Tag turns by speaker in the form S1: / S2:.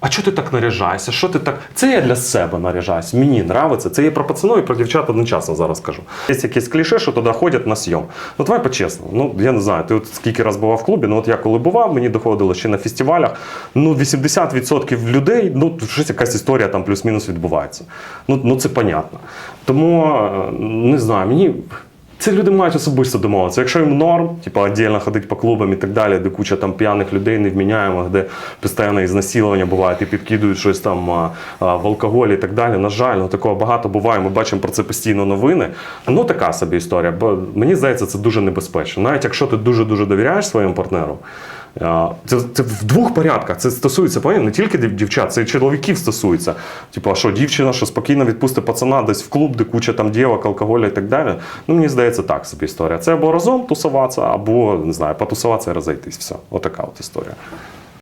S1: А чого ти так наряжаєшся? Що ти так? Це я для себе наряжаюсь. Мені нравиться. Це є про пацанов і про дівчат одночасно зараз кажу. Є якесь кліше, що туди ходять на сйом. Ну давай по-чесному. Ну я не знаю, ти от скільки раз бував в клубі. Ну от я коли бував, мені доходило ще на фестивалях. Ну 80% людей, ну щось якась історія там плюс-мінус відбувається. Ну, ну це понятно. Тому е, не знаю, мені. Це люди мають особисто домовитися. Якщо їм норм, типу віддільно ходить по клубам і так далі, де куча там п'яних людей невміняємих, де постійно ізнасилування буває, і підкидують щось там а, а, в алкоголі і так далі. На жаль, ну такого багато буває. Ми бачимо про це постійно новини. Ну така собі історія. Бо мені здається, це дуже небезпечно. Навіть якщо ти дуже дуже довіряєш своєму партнеру. Це, це в двох порядках. Це стосується пам'ятаєте, не тільки дівчат, це і чоловіків стосується. Типу, а що дівчина, що спокійно відпустить пацана десь в клуб, де куча там дівок, алкоголю і так далі. Ну, мені здається, так собі історія. Це або разом тусуватися, або не знаю, потусуватися і розійтись. Все. Отака от історія.